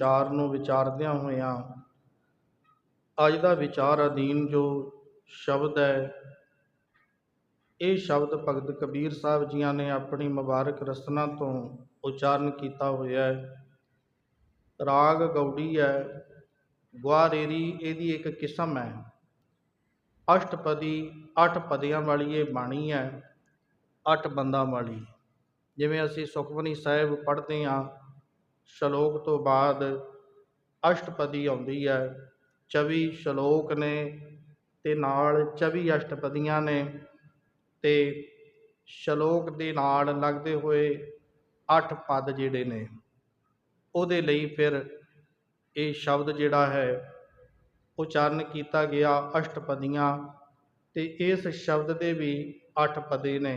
ਵਿਚਾਰ ਨੂੰ ਵਿਚਾਰਦਿਆਂ ਹੋਇਆਂ, ਅੱਜ ਦਾ ਵਿਚਾਰ ਅਧੀਨ ਜੋ ਸ਼ਬਦ ਹੈ, ਇਹ ਸ਼ਬਦ ਭਗਤ ਕਬੀਰ ਸਾਹਿਬ ਜੀਆਂ ਨੇ ਆਪਣੀ ਮੁਬਾਰਕ ਰਸਨਾ ਤੋਂ ਉਚਾਰਨ ਕੀਤਾ ਹੋਇਆ ਹੈ। ਰਾਗ ਗੌੜੀ ਹੈ, ਗੁਆਰੇਰੀ ਇਹਦੀ ਇੱਕ ਕਿਸਮ ਹੈ। ਅਸ਼ਟਪਦੀ ਅੱਠ ਪਦਿਆਂ ਵਾਲੀ ਇਹ ਬਾਣੀ ਹੈ, ਅੱਠ ਬੰਦਾਂ ਵਾਲੀ। ਜਿਵੇਂ ਅਸੀਂ ਸੁਖਮਨੀ ਸਾਹਿਬ ਪੜ੍ਹਦੇ ਹਾਂ ਸ਼ਲੋਕ ਤੋਂ ਬਾਅਦ ਅਸ਼ਟਪਦੀ ਆਉਂਦੀ ਹੈ। 24 ਸ਼ਲੋਕ ਨੇ ਤੇ ਨਾਲ 24 ਅਸ਼ਟਪਦੀਆਂ ਨੇ ਤੇ ਸ਼ਲੋਕ ਦੇ ਨਾਲ ਲੱਗਦੇ ਹੋਏ ਅੱਠ ਪਦ ਜਿਹੜੇ ਨੇ, ਉਹਦੇ ਲਈ ਫਿਰ ਇਹ ਸ਼ਬਦ ਜਿਹੜਾ ਹੈ ਉਚਾਰਨ ਕੀਤਾ ਗਿਆ ਅਸ਼ਟਪਦੀਆਂ ਤੇ ਇਸ ਸ਼ਬਦ ਦੇ ਵੀ ਅੱਠ ਪਦੇ ਨੇ।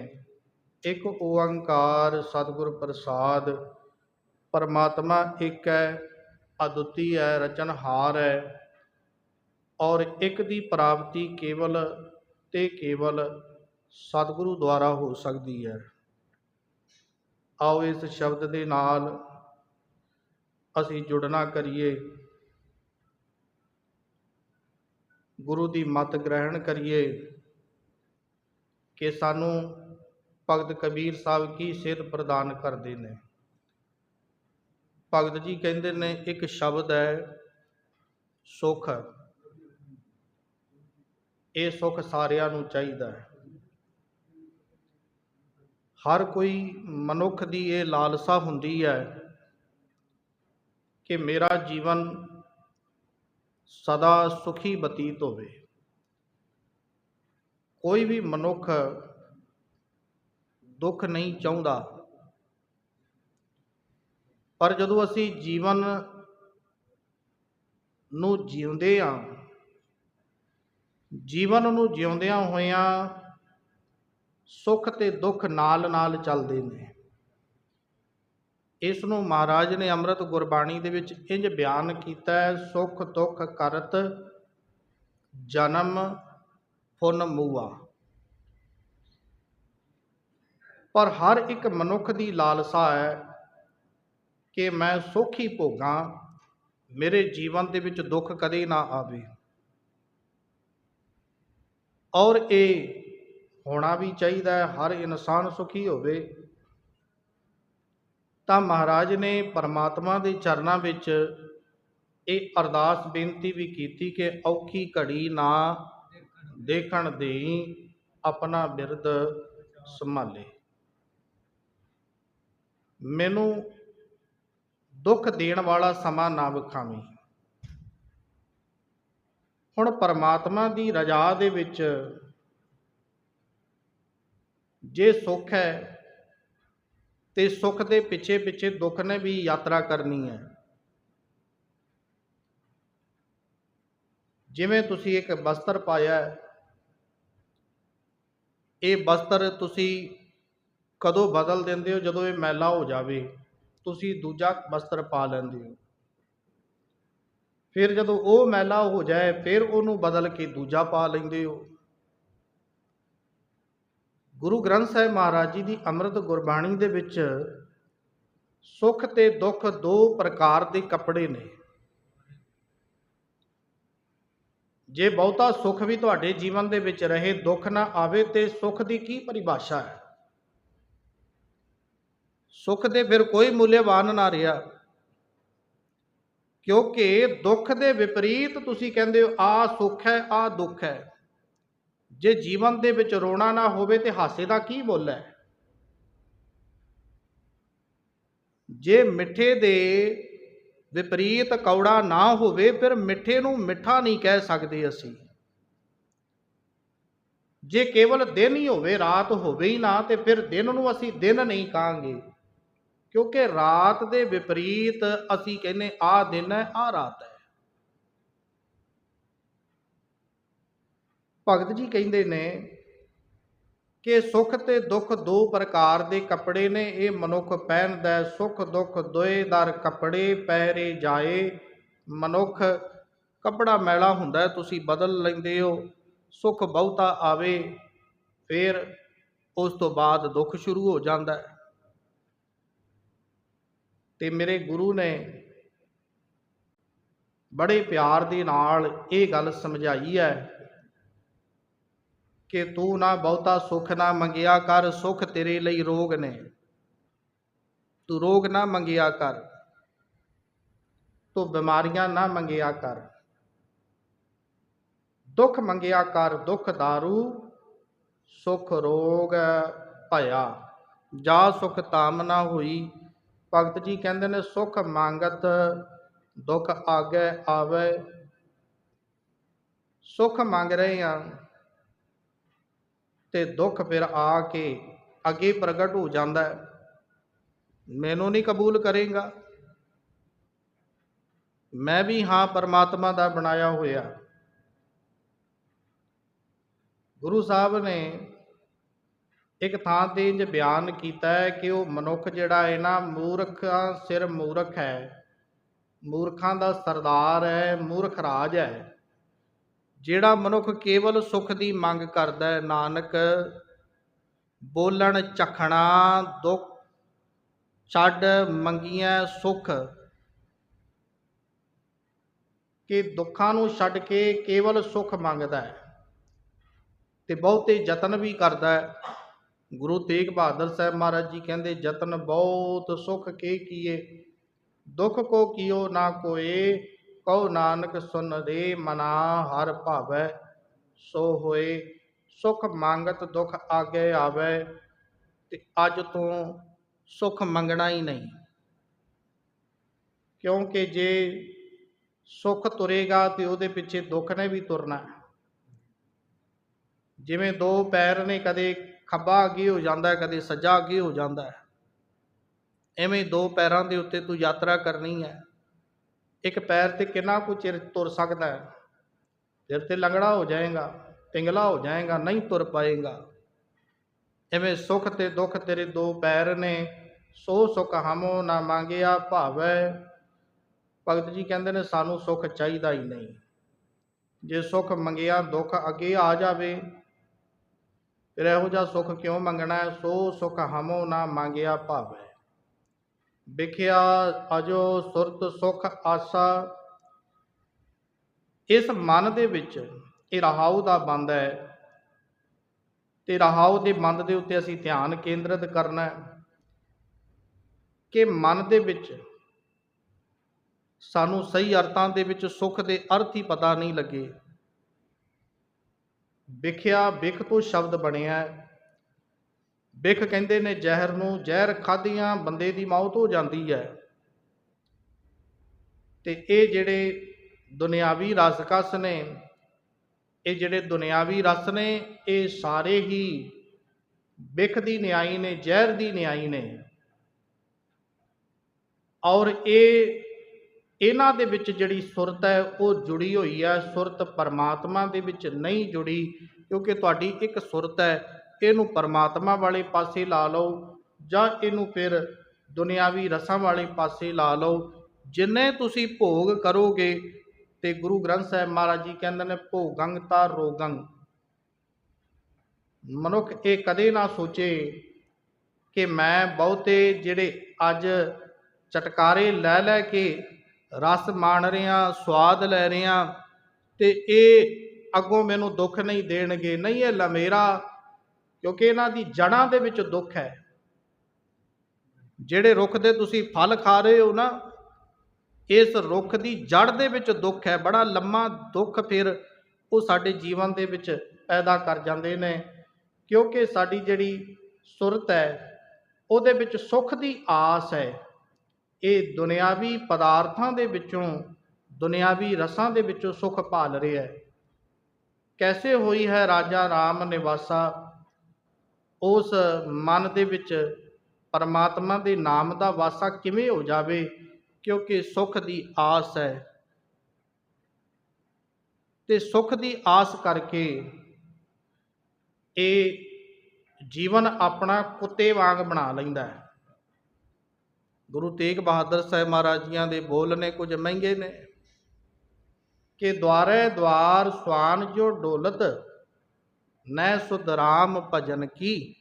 ਇੱਕ ਓੰਕਾਰ ਸਤਿਗੁਰ ਪ੍ਰਸਾਦ ਪਰਮਾਤਮਾ ਇੱਕ ਹੈ, ਅਦੁੱਤੀ ਹੈ, ਰਚਨਹਾਰ ਹੈ। ਔਰ ਇੱਕ ਦੀ ਪ੍ਰਾਪਤੀ ਕੇਵਲ ਤੇ ਕੇਵਲ ਸਤਿਗੁਰੂ ਦੁਆਰਾ ਹੋ ਸਕਦੀ ਹੈ। ਆਓ ਇਸ ਸ਼ਬਦ ਦੇ ਨਾਲ ਅਸੀਂ ਜੁੜਨਾ ਕਰੀਏ। ਗੁਰੂ ਦੀ ਮਤ ਗ੍ਰਹਿਣ ਕਰੀਏ ਕਿ ਸਾਨੂੰ ਭਗਤ ਕਬੀਰ ਸਾਹਿਬ ਕੀ ਸਿੱਧ ਪ੍ਰਦਾਨ ਕਰਦੇ ਨੇ। ਭਗਤ ਜੀ ਕਹਿੰਦੇ ਨੇ, ਇੱਕ ਸ਼ਬਦ ਹੈ, ਸੁਖ। ਇਹ ਸੁਖ ਸਾਰਿਆਂ ਨੂੰ ਚਾਹੀਦਾ ਹੈ। ਹਰ ਕੋਈ ਮਨੁੱਖ ਦੀ ਇਹ ਲਾਲਸਾ ਹੁੰਦੀ ਹੈ ਕਿ ਮੇਰਾ ਜੀਵਨ ਸਦਾ ਸੁਖੀ ਬਤੀਤ ਹੋਵੇ। ਕੋਈ ਵੀ ਮਨੁੱਖ ਦੁੱਖ ਨਹੀਂ ਚਾਹੁੰਦਾ। ਪਰ ਜਦੋਂ ਅਸੀਂ ਜੀਵਨ ਨੂੰ ਜਿਉਂਦੇ ਆ ਜੀਵਨ ਨੂੰ ਜਿਉਂਦਿਆਂ ਹੋਇਆਂ ਸੁੱਖ ਤੇ ਦੁੱਖ ਨਾਲ ਨਾਲ ਚੱਲਦੇ ਨੇ ਇਸ ਨੂੰ ਮਹਾਰਾਜ ਨੇ ਅੰਮ੍ਰਿਤ ਗੁਰਬਾਣੀ ਦੇ ਵਿੱਚ ਇੰਜ ਬਿਆਨ ਕੀਤਾ ਹੈ, ਸੁੱਖ ਦੁੱਖ ਕਰਤ ਜਨਮ ਫੁਨ ਮੂਆ। ਪਰ ਹਰ ਇੱਕ ਮਨੁੱਖ ਦੀ ਲਾਲਸਾ ਹੈ ਕਿ ਮੈਂ ਸੁਖ ਭੋਗਾਂ, ਮੇਰੇ ਜੀਵਨ ਦੇ ਵਿੱਚ ਦੁੱਖ ਕਦੇ ਨਾ ਆਵੇ। ਔਰ ਇਹ ਹੋਣਾ ਵੀ ਚਾਹੀਦਾ ਹੈ, ਹਰ ਇਨਸਾਨ ਸੁਖੀ ਹੋਵੇ। ਤਾਂ ਮਹਾਰਾਜ ਨੇ ਪਰਮਾਤਮਾ ਦੇ ਚਰਨਾਂ ਵਿੱਚ ਇਹ ਅਰਦਾਸ ਬੇਨਤੀ ਵੀ ਕੀਤੀ ਕਿ ਔਖੀ ਘੜੀ ਨਾ ਦੇਖਣ ਦੇਈ, ਆਪਣਾ ਬਿਰਦ ਸੰਭਾਲੇ। ਮੈਨੂੰ ਦੁੱਖ ਦੇਣ ਵਾਲਾ ਸਮਾਂ ਨਾ ਵਿਖਾਵੀਂ। ਹੁਣ ਪਰਮਾਤਮਾ ਦੀ ਰਜ਼ਾ ਦੇ ਵਿੱਚ ਜੇ ਸੁੱਖ ਹੈ, ਤੇ ਸੁੱਖ ਦੇ ਪਿੱਛੇ ਪਿੱਛੇ ਦੁੱਖ ਨੇ ਵੀ ਯਾਤਰਾ ਕਰਨੀ ਹੈ। ਜਿਵੇਂ ਤੁਸੀਂ ਇੱਕ ਬਸਤਰ ਪਾਇਆ ਇਹ ਬਸਤਰ ਤੁਸੀਂ ਕਦੋਂ ਬਦਲ ਦਿੰਦੇ ਹੋ? ਜਦੋਂ ਇਹ ਮੈਲਾ ਹੋ ਜਾਵੇ ਤੁਸੀਂ ਦੂਜਾ ਵਸਤਰ ਪਾ ਲੈਂਦੇ ਹੋ। ਫਿਰ ਜਦੋਂ ਉਹ ਮੈਲਾ ਹੋ ਜਾਏ, ਫਿਰ ਉਹਨੂੰ ਬਦਲ ਕੇ ਦੂਜਾ ਪਾ ਲੈਂਦੇ ਹੋ। ਗੁਰੂ ਗ੍ਰੰਥ ਸਾਹਿਬ ਮਹਾਰਾਜ ਜੀ ਦੀ ਅੰਮ੍ਰਿਤ ਗੁਰਬਾਣੀ ਦੇ ਵਿੱਚ ਸੁੱਖ ਤੇ ਦੁੱਖ ਦੋ ਪ੍ਰਕਾਰ ਦੇ ਕੱਪੜੇ ਨੇ। ਜੇ ਬਹੁਤਾ ਸੁੱਖ ਵੀ ਤੁਹਾਡੇ ਜੀਵਨ ਦੇ ਵਿੱਚ ਰਹੇ, ਦੁੱਖ ਨਾ ਆਵੇ ਤੇ ਸੁੱਖ ਦੀ ਕੀ ਪਰਿਭਾਸ਼ਾ ਹੈ? ਸੁੱਖ ਦੇ ਫਿਰ ਕੋਈ ਮੁੱਲਵਾਨ ਨਾ ਰਿਹਾ। ਕਿਉਂਕਿ ਦੁੱਖ ਦੇ ਵਿਪਰੀਤ ਤੁਸੀਂ ਕਹਿੰਦੇ ਹੋ ਆ ਸੁੱਖ ਹੈ ਆ ਦੁੱਖ ਹੈ। ਜੇ ਜੀਵਨ ਦੇ ਵਿੱਚ ਰੋਣਾ ਨਾ ਹੋਵੇ ਤੇ ਹਾਸੇ ਦਾ ਕੀ ਮੁੱਲ ਹੈ? ਜੇ ਮਿੱਠੇ ਦੇ ਵਿਪਰੀਤ ਕੌੜਾ ਨਾ ਹੋਵੇ, ਫਿਰ ਮਿੱਠੇ ਨੂੰ ਮਿੱਠਾ ਨਹੀਂ ਕਹਿ ਸਕਦੇ ਅਸੀਂ। ਜੇ ਕੇਵਲ ਦਿਨ ਹੀ ਹੋਵੇ, ਰਾਤ ਹੋਵੇ ਹੀ ਨਾ, ਤੇ ਫਿਰ ਦਿਨ ਨੂੰ ਅਸੀਂ ਦਿਨ ਨਹੀਂ ਕਹਾਂਗੇ ਕਿਉਂਕਿ ਰਾਤ ਦੇ ਵਿਪਰੀਤ ਅਸੀਂ ਕਹਿੰਨੇ ਆ ਦਿਨ ਹੈ, ਆ ਰਾਤ ਹੈ ਭਗਤ ਜੀ ਕਹਿੰਦੇ ਨੇ ਕਿ ਸੁੱਖ ਤੇ ਦੁੱਖ ਦੋ ਪ੍ਰਕਾਰ ਦੇ ਕੱਪੜੇ ਨੇ, ਇਹ ਮਨੁੱਖ ਪਹਿਨਦਾ ਹੈ। ਸੁੱਖ ਦੁੱਖ ਦੋਏ ਦਰ ਕੱਪੜੇ ਪੈਰੇ ਜਾਏ ਮਨੁੱਖ ਕੱਪੜਾ ਮੈਲਾ ਹੁੰਦਾ ਤੁਸੀਂ ਬਦਲ ਲੈਂਦੇ ਹੋ, ਸੁੱਖ ਬਹੁਤਾ ਆਵੇ, ਫਿਰ ਉਸ ਤੋਂ ਬਾਅਦ ਦੁੱਖ ਸ਼ੁਰੂ ਹੋ ਜਾਂਦਾ ਹੈ ਤੇ ਮੇਰੇ ਗੁਰੂ ਨੇ ਬੜੇ ਪਿਆਰ ਦੇ ਨਾਲ ਇਹ ਗੱਲ ਸਮਝਾਈ ਹੈ ਕਿ ਤੂੰ ਨਾ ਬਹੁਤਾ ਸੁੱਖ ਨਾ ਮੰਗਿਆ ਕਰ, ਸੁੱਖ ਤੇਰੇ ਲਈ ਰੋਗ ਨੇ। ਤੂੰ ਰੋਗ ਨਾ ਮੰਗਿਆ ਕਰ, ਤੂੰ ਬਿਮਾਰੀਆਂ ਨਾ ਮੰਗਿਆ ਕਰ। ਦੁੱਖ ਮੰਗਿਆ ਕਰ, ਦੁੱਖ दारू ਸੁਖ ਰੋਗ ਭਇਆ। ਜਾ ਸੁਖ ਤਾਮ ਨਾ ਹੋਈ ਭਗਤ ਜੀ ਕਹਿੰਦੇ ਨੇ, ਸੁਖ ਮੰਗਤ, ਦੁੱਖ ਆਗੇ ਆਵੇ। ਸੁਖ ਮੰਗ ਰਹੇ ਆ ਤੇ ਦੁੱਖ ਫਿਰ ਆ ਕੇ ਅੱਗੇ ਪ੍ਰਗਟ ਹੋ ਜਾਂਦਾ ਹੈ। ਮੈਨੂੰ ਨਹੀਂ ਕਬੂਲ ਕਰੇਗਾ। ਮੈਂ ਵੀ ਹਾਂ ਪਰਮਾਤਮਾ ਦਾ ਬਣਾਇਆ ਹੋਇਆ। ਗੁਰੂ ਸਾਹਿਬ ਨੇ ਇੱਕ ਥਾਂ ਤੇ ਇੰਜ ਬਿਆਨ ਕੀਤਾ ਹੈ ਕਿ ਉਹ ਮਨੁੱਖ ਜਿਹੜਾ ਹੈ ਨਾ, ਮੂਰਖਾਂ ਸਿਰ ਮੂਰਖ ਹੈ। ਮੂਰਖਾਂ ਦਾ ਸਰਦਾਰ ਹੈ, ਮੂਰਖ ਰਾਜ ਹੈ। ਜਿਹੜਾ ਮਨੁੱਖ ਕੇਵਲ ਸੁਖ ਦੀ ਮੰਗ ਕਰਦਾ ਹੈ, ਨਾਨਕ, ਬੋਲਣ, ਚਖਣਾ, ਦੁੱਖ, ਛੱਡ, ਮੰਗੀਆਂ, ਸੁਖ, ਕਿ ਦੁੱਖਾਂ ਨੂੰ ਛੱਡ ਕੇ ਕੇਵਲ ਸੁਖ ਮੰਗਦਾ ਹੈ ਤੇ ਬਹੁਤੇ ਯਤਨ ਵੀ ਕਰਦਾ ਹੈ। ਗੁਰੂ ਤੇਗ ਬਹਾਦਰ ਸਾਹਿਬ ਮਹਾਰਾਜ ਜੀ ਕਹਿੰਦੇ, ਯਤਨ ਬਹੁਤ ਸੁਖ ਕੇ ਕੀਏ, ਦੁੱਖ ਕੋ ਕੀਓ ਨਾ ਕੋਏ, ਕਉ ਨਾਨਕ ਸੁਨ ਰੇ ਮਨਾ ਹਰ ਭਾਵੈ, ਸੋ ਹੋਏ ਸੁਖ ਮੰਗਤ ਦੁੱਖ ਆਗੇ ਆਵੇ, ਤੇ ਅੱਜ ਤੋਂ ਸੁਖ ਮੰਗਣਾ ਹੀ ਨਹੀਂ। ਕਿਉਂਕਿ ਜੇ ਸੁਖ ਤੁਰੇਗਾ ਤੇ ਉਹਦੇ ਪਿੱਛੇ ਦੁੱਖ ਨੇ ਵੀ ਤੁਰਨਾ। ਜਿਵੇਂ ਦੋ ਪੈਰ ਨੇ ਕਦੇ ਖੱਬਾ ਅੱਗੇ ਹੋ ਜਾਂਦਾ ਹੈ, ਕਦੇ ਸੱਜਾ ਅੱਗੇ ਹੋ ਜਾਂਦਾ ਹੈ। ਐਵੇਂ ਦੋ ਪੈਰਾਂ ਦੇ ਉੱਤੇ ਤੂੰ ਯਾਤਰਾ ਕਰਨੀ ਹੈ। ਇੱਕ ਪੈਰ ਤੇ ਕਿੰਨਾ ਕੁ ਚਿਰ ਤੁਰ ਸਕਦਾ ਹੈ? ਫਿਰ ਤੇ ਲੰਗੜਾ ਹੋ ਜਾਏਗਾ, ਪਿੰਗਲਾ ਹੋ ਜਾਏਗਾ, ਨਹੀਂ ਤੁਰ ਪਾਏਗਾ। ਐਵੇਂ ਸੁਖ ਤੇ ਦੁੱਖ ਤੇਰੇ ਦੋ ਪੈਰ ਨੇ, ਸੋ ਸੁਖ ਹਮੋ ਨਾ ਮੰਗਿਆ ਭਾਵੈ। ਭਗਤ ਜੀ ਕਹਿੰਦੇ ਨੇ, ਸਾਨੂੰ ਸੁਖ ਚਾਹੀਦਾ ਹੀ ਨਹੀਂ। ਜੇ ਸੁਖ ਮੰਗਿਆ, ਦੁੱਖ ਅੱਗੇ ਆ ਜਾਵੇ ਫਿਰ ਇਹੋ ਜਿਹਾ ਸੁਖ ਕਿਉਂ ਮੰਗਣਾ ਹੈ, ਸੋ ਸੁਖ ਹਮੋ ਨਾ ਮੰਗਿਆ ਭਾਵੈ। ਵਿਖਿਆ ਅਜੋ ਸੁਰਤ ਸੁਖ ਆਸਾ। ਇਸ ਮਨ ਦੇ ਵਿੱਚ ਇਹ ਰਹਾਉ ਦਾ ਬੰਦ ਹੈ। ਤੇ ਰਹਾਉ ਦੇ ਬੰਦ ਦੇ ਉੱਤੇ ਅਸੀਂ ਧਿਆਨ ਕੇਂਦਰਿਤ ਕਰਨਾ ਹੈ ਕਿ ਮਨ ਦੇ ਵਿੱਚ ਸਾਨੂੰ ਸਹੀ ਅਰਥਾਂ ਦੇ ਵਿੱਚ ਸੁੱਖ ਦੇ ਅਰਥ ਹੀ ਪਤਾ ਨਹੀਂ ਲੱਗੇ। ਵਿਖਿਆ ਵਿਖ ਤੋਂ ਸ਼ਬਦ ਬਣਿਆ ਹੈ। ਵਿਖ ਕਹਿੰਦੇ ਨੇ ਜ਼ਹਿਰ ਨੂੰ, ਜ਼ਹਿਰ ਖਾਧੀਆਂ ਬੰਦੇ ਦੀ ਮੌਤ ਹੋ ਜਾਂਦੀ ਹੈ। ਤੇ ਇਹ ਜਿਹੜੇ ਦੁਨਿਆਵੀ ਰਸਕਸ ਨੇ, ਇਹ ਜਿਹੜੇ ਦੁਨਿਆਵੀ ਰਸ ਨੇ, ਇਹ ਸਾਰੇ ਹੀ ਵਿਖ ਦੀ ਨਿਆਈ ਨੇ, ਜ਼ਹਿਰ ਦੀ ਨਿਆਈ ਨੇ। ਔਰ ਇਹ ਇਹਨਾਂ ਦੇ ਵਿੱਚ ਜਿਹੜੀ ਸੁਰਤ ਹੈ, ਉਹ ਜੁੜੀ ਹੋਈ ਹੈ। ਸੁਰਤ ਪਰਮਾਤਮਾ ਦੇ ਵਿੱਚ ਨਹੀਂ ਜੁੜੀ, ਕਿਉਂਕਿ ਤੁਹਾਡੀ ਇੱਕ ਸੁਰਤ ਹੈ। ਇਹਨੂੰ ਪਰਮਾਤਮਾ ਵਾਲੇ ਪਾਸੇ ਲਾ ਲਓ ਜਾਂ ਇਹਨੂੰ ਫਿਰ ਦੁਨਿਆਵੀ ਰਸਾਂ ਵਾਲੇ ਪਾਸੇ ਲਾ ਲਓ। ਜਿੰਨੇ ਤੁਸੀਂ ਭੋਗ ਕਰੋਗੇ ਤੇ ਗੁਰੂ ਗ੍ਰੰਥ ਸਾਹਿਬ ਮਹਾਰਾਜ ਜੀ ਕਹਿੰਦੇ ਨੇ, ਭੋਗੰਗ ਤਾਂ ਰੋਗੰਗ। ਮਨੁੱਖ ਇਹ ਕਦੇ ਨਾ ਸੋਚੇ ਕਿ ਮੈਂ ਬਹੁਤੇ ਜਿਹੜੇ ਅੱਜ ਚਟਕਾਰੇ ਲੈ ਲੈ ਕੇ ਰਸ ਮਾਣ ਰਿਆਂ, ਸਵਾਦ ਲੈ ਰਿਆਂ ਤੇ ਇਹ ਅੱਗੋਂ ਮੈਨੂੰ ਦੁੱਖ ਨਹੀਂ ਦੇਣਗੇ। ਨਹੀਂ ਇਹ ਲਮੇਰਾ, ਕਿਉਂਕਿ ਇਹਨਾਂ ਦੀ ਜੜਾਂ ਦੇ ਵਿੱਚ ਦੁੱਖ ਹੈ। ਜਿਹੜੇ ਰੁੱਖ ਦੇ ਤੁਸੀਂ ਫਲ ਖਾ ਰਹੇ ਹੋ ਨਾ, ਇਸ ਰੁੱਖ ਦੀ ਜੜ ਦੇ ਵਿੱਚ ਦੁੱਖ ਹੈ। ਬੜਾ ਲੰਮਾ ਦੁੱਖ ਫਿਰ ਉਹ ਸਾਡੇ ਜੀਵਨ ਦੇ ਵਿੱਚ ਪੈਦਾ ਕਰ ਜਾਂਦੇ ਨੇ, ਕਿਉਂਕਿ ਸਾਡੀ ਜਿਹੜੀ ਸੁਰਤ ਹੈ, ਉਹਦੇ ਵਿੱਚ ਸੁੱਖ ਦੀ ਆਸ ਹੈ। ਇਹ ਦੁਨਿਆਵੀ ਪਦਾਰਥਾਂ ਦੇ ਵਿੱਚੋਂ, ਦੁਨਿਆਵੀ ਰਸਾਂ ਦੇ ਵਿੱਚੋਂ ਸੁਖ ਭਾਲ ਰਿਹਾ ਹੈ। ਕੈਸੇ ਹੋਈ ਹੈ ਰਾਜਾ ਰਾਮ ਨਿਵਾਸਾ? ਉਸ ਮਨ ਦੇ ਵਿੱਚ ਪਰਮਾਤਮਾ ਦੇ ਨਾਮ ਦਾ ਵਾਸਾ ਕਿਵੇਂ ਹੋ ਜਾਵੇ? ਕਿਉਂਕਿ ਸੁਖ ਦੀ ਆਸ ਹੈ। ਤੇ ਸੁਖ ਦੀ ਆਸ ਕਰਕੇ ਇਹ ਜੀਵਨ ਆਪਣਾ ਕੁੱਤੇ ਵਾਂਗ ਬਣਾ ਲੈਂਦਾ ਹੈ। ਗੁਰੂ ਤੇਗ ਬਹਾਦਰ ਸਾਹਿਬ ਮਹਾਰਾਜ ਜੀਆਂ ਦੇ ਬੋਲ ਨੇ, ਕੁਝ ਮਹਿੰਗੇ ਨੇ। ਕਿ ਦੁਆਰੇ ਦਵਾਰ ਸਵਾਨ ਜੋ ਡੋਲਤ, ਨੈ ਸੁਧਰਾਮ ਭਜਨ ਕੀ।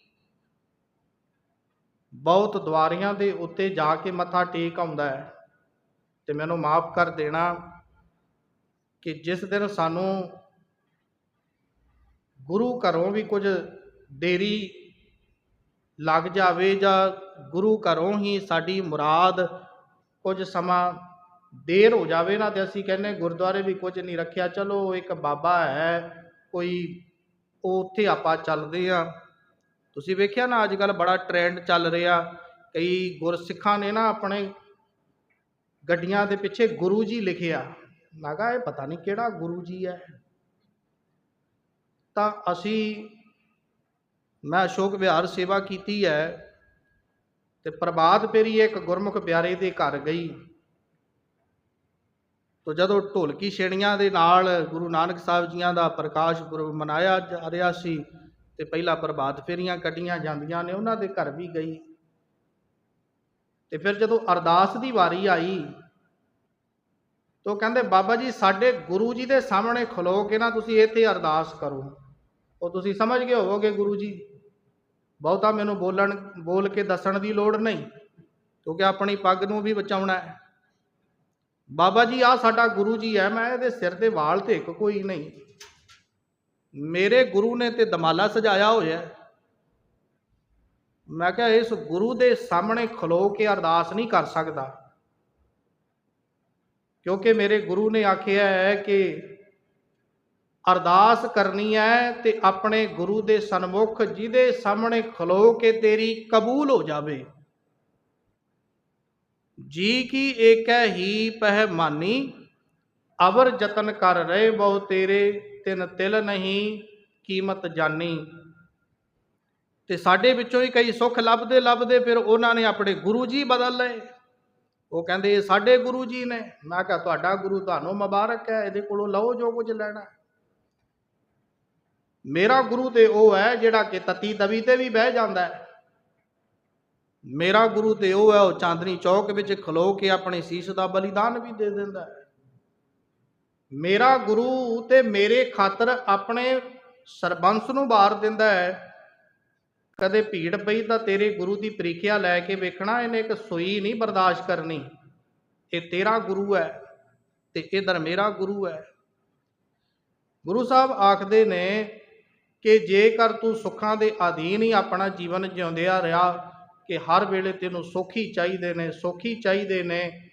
ਬਹੁਤ ਦਵਾਰੀਆਂ ਦੇ ਉੱਤੇ ਜਾ ਕੇ ਮੱਥਾ ਟੇਕ ਆਉਂਦਾ ਹੈ। ਤੇ ਮੈਨੂੰ ਮਾਫ ਕਰ ਦੇਣਾ ਕਿ ਜਿਸ ਦਿਨ ਸਾਨੂੰ ਗੁਰੂ ਘਰੋਂ ਵੀ ਕੁਝ ਦੇਰੀ ਲੱਗ ਜਾਵੇ ਜਾਂ ਗੁਰੂ ਘਰੋਂ ਹੀ ਸਾਡੀ ਮੁਰਾਦ ਕੁਝ ਸਮਾਂ ਦੇਰ ਹੋ ਜਾਵੇ ਨਾ, ਤੇ ਅਸੀਂ ਕਹਿੰਦੇ ਗੁਰਦੁਆਰੇ ਵੀ ਕੁਝ ਨਹੀਂ ਰੱਖਿਆ। ਚਲੋ ਇੱਕ ਬਾਬਾ ਹੈ, ਕੋਈ ਉਹ ਉੱਥੇ ਆਪਾਂ ਚੱਲਦੇ ਆ ਤੁਸੀਂ ਵੇਖਿਆ ਨਾ ਅੱਜ ਕੱਲ ਬੜਾ ਟ੍ਰੈਂਡ ਚੱਲ ਰਿਹਾ। ਕਈ ਗੁਰਸਿੱਖਾਂ ਨੇ ਨਾ ਆਪਣੇ ਗੱਡੀਆਂ ਦੇ ਪਿੱਛੇ ਗੁਰੂ ਜੀ ਲਿਖਿਆ। ਮੈਂ ਕਿਹਾ ਇਹ ਪਤਾ ਨਹੀਂ ਕਿਹੜਾ ਗੁਰੂ ਜੀ ਹੈ। ਤਾਂ ਅਸੀਂ ਮੈਂ ਅਸ਼ੋਕ ਵਿਹਾਰ ਸੇਵਾ ਕੀਤੀ ਹੈ ਤੇ ਪ੍ਰਭਾਤ ਫੇਰੀ ਇੱਕ ਗੁਰਮੁਖ ਪਿਆਰੇ ਦੇ ਘਰ ਗਈ। ਤੋ ਜਦੋਂ ਢੋਲਕੀ ਛੇੜੀਆਂ ਦੇ ਨਾਲ ਗੁਰੂ ਨਾਨਕ ਸਾਹਿਬ ਜੀਆਂ ਦਾ ਪ੍ਰਕਾਸ਼ ਪੁਰਬ ਮਨਾਇਆ ਜਾ ਰਿਹਾ ਸੀ ਤੇ ਪਹਿਲਾਂ ਪ੍ਰਭਾਤ ਫੇਰੀਆਂ ਕੱਢੀਆਂ ਜਾਂਦੀਆਂ ਨੇ, ਉਹਨਾਂ ਦੇ ਘਰ ਵੀ ਗਈ। ਤੇ ਫਿਰ ਜਦੋਂ ਅਰਦਾਸ ਦੀ ਵਾਰੀ ਆਈ, ਤੋ ਕਹਿੰਦੇ, ਬਾਬਾ ਜੀ, ਸਾਡੇ ਗੁਰੂ ਜੀ ਦੇ ਸਾਹਮਣੇ ਖਲੋ ਕੇ ਨਾ ਤੁਸੀਂ ਇੱਥੇ ਅਰਦਾਸ ਕਰੋ। ਉਹ ਤੁਸੀਂ ਸਮਝ ਗਏ ਹੋਵੋਗੇ ਗੁਰੂ ਜੀ। ਬਹੁਤਾ ਮੈਨੂੰ ਬੋਲਣ, ਬੋਲ ਕੇ ਦੱਸਣ ਦੀ ਲੋੜ ਨਹੀਂ, ਕਿਉਂਕਿ ਆਪਣੀ ਪੱਗ ਨੂੰ ਵੀ ਬਚਾਉਣਾ ਹੈ। ਬਾਬਾ ਜੀ ਆ ਸਾਡਾ ਗੁਰੂ ਜੀ ਹੈ, ਮੈਂ ਇਹਦੇ ਸਿਰ ਦੇ ਵਾਲ ਤੇ ਇੱਕ ਕੋਈ ਨਹੀਂ। ਮੇਰੇ ਗੁਰੂ ਨੇ ਤੇ ਦਮਾਲਾ ਸਜਾਇਆ ਹੋਇਆ ਮੈਂ ਕਿਹਾ ਇਸ ਗੁਰੂ ਦੇ ਸਾਹਮਣੇ ਖਲੋ ਕੇ ਅਰਦਾਸ ਨਹੀਂ ਕਰ ਸਕਦਾ। ਕਿਉਂਕਿ ਮੇਰੇ ਗੁਰੂ ਨੇ ਆਖਿਆ ਹੈ ਕਿ ਅਰਦਾਸ ਕਰਨੀ ਹੈ ਤੇ ਆਪਣੇ ਗੁਰੂ ਦੇ ਸਨਮੁਖ ਜਿਹਦੇ ਸਾਹਮਣੇ ਖਲੋ ਕੇ ਤੇਰੀ ਕਬੂਲ ਹੋ ਜਾਵੇ। ਜੀ ਕੀ ਏਕੈ ਹੀ ਪਹਿ ਮਾਨੀ, ਅਵਰ ਯਤਨ ਕਰ ਰਹੇ ਬਹੁ ਤੇਰੇ, ਤਿਨ ਤਿਲ ਨਹੀਂ ਕੀਮਤ ਜਾਨੀ। ਤੇ ਸਾਡੇ ਵਿੱਚੋਂ ਹੀ ਕਈ ਸੁੱਖ ਲੱਭਦੇ ਲੱਭਦੇ ਫਿਰ ਉਹਨਾਂ ਨੇ ਆਪਣੇ ਗੁਰੂ ਜੀ ਬਦਲ ਲਏ। ਉਹ ਕਹਿੰਦੇ, ਇਹ ਸਾਡੇ ਗੁਰੂ ਜੀ ਨੇ। ਮੈਂ ਕਿਹਾ, ਤੁਹਾਡਾ ਗੁਰੂ ਤੁਹਾਨੂੰ ਮੁਬਾਰਕ ਹੈ, ਇਹਦੇ ਕੋਲੋਂ ਲਓ ਜੋ ਕੁਝ ਲੈਣਾ ਮੇਰਾ ਗੁਰੂ ਤੇ ਉਹ ਹੈ ਜਿਹੜਾ ਕਿ ਤਤੀ ਤਵੀ ਤੇ ਵੀ ਬਹਿ ਜਾਂਦਾ ਹੈ। ਮੇਰਾ ਗੁਰੂ ਤੇ ਉਹ ਹੈ, ਉਹ ਚਾਂਦਨੀ ਚੌਕ ਵਿੱਚ ਖਲੋ ਕੇ ਆਪਣੇ ਸੀਸ ਦਾ ਬਲੀਦਾਨ ਵੀ ਦੇ ਦਿੰਦਾ ਹੈ। ਮੇਰਾ ਗੁਰੂ ਤੇ ਮੇਰੇ ਖਾਤਰ ਆਪਣੇ ਸਰਬੰਸ ਨੂੰ ਬਾਰ ਦਿੰਦਾ ਹੈ। ਕਦੇ ਭੀੜ ਪਈ ਤਾਂ ਤੇਰੇ ਗੁਰੂ ਦੀ ਪ੍ਰੀਖਿਆ ਲੈ ਕੇ ਵੇਖਣਾ, ਇਹਨੇ ਇੱਕ ਸੋਈ ਨਹੀਂ ਬਰਦਾਸ਼ਤ ਕਰਨੀ। ਇਹ ਤੇਰਾ ਗੁਰੂ ਹੈ ਤੇ ਇਧਰ ਮੇਰਾ ਗੁਰੂ ਹੈ। ਗੁਰੂ ਸਾਹਿਬ ਆਖਦੇ ਨੇ ਕਿ ਜੇਕਰ ਤੂੰ ਸੁੱਖਾਂ ਦੇ ਅਧੀਨ ਹੀ ਆਪਣਾ ਜੀਵਨ ਜਿਉਂਦਿਆ ਰਿਹਾ ਕਿ ਹਰ ਵੇਲੇ ਤੈਨੂੰ ਸੁੱਖ ਹੀ ਚਾਹੀਦੇ ਨੇ, ਸੁੱਖ ਹੀ ਚਾਹੀਦੇ ਨੇ,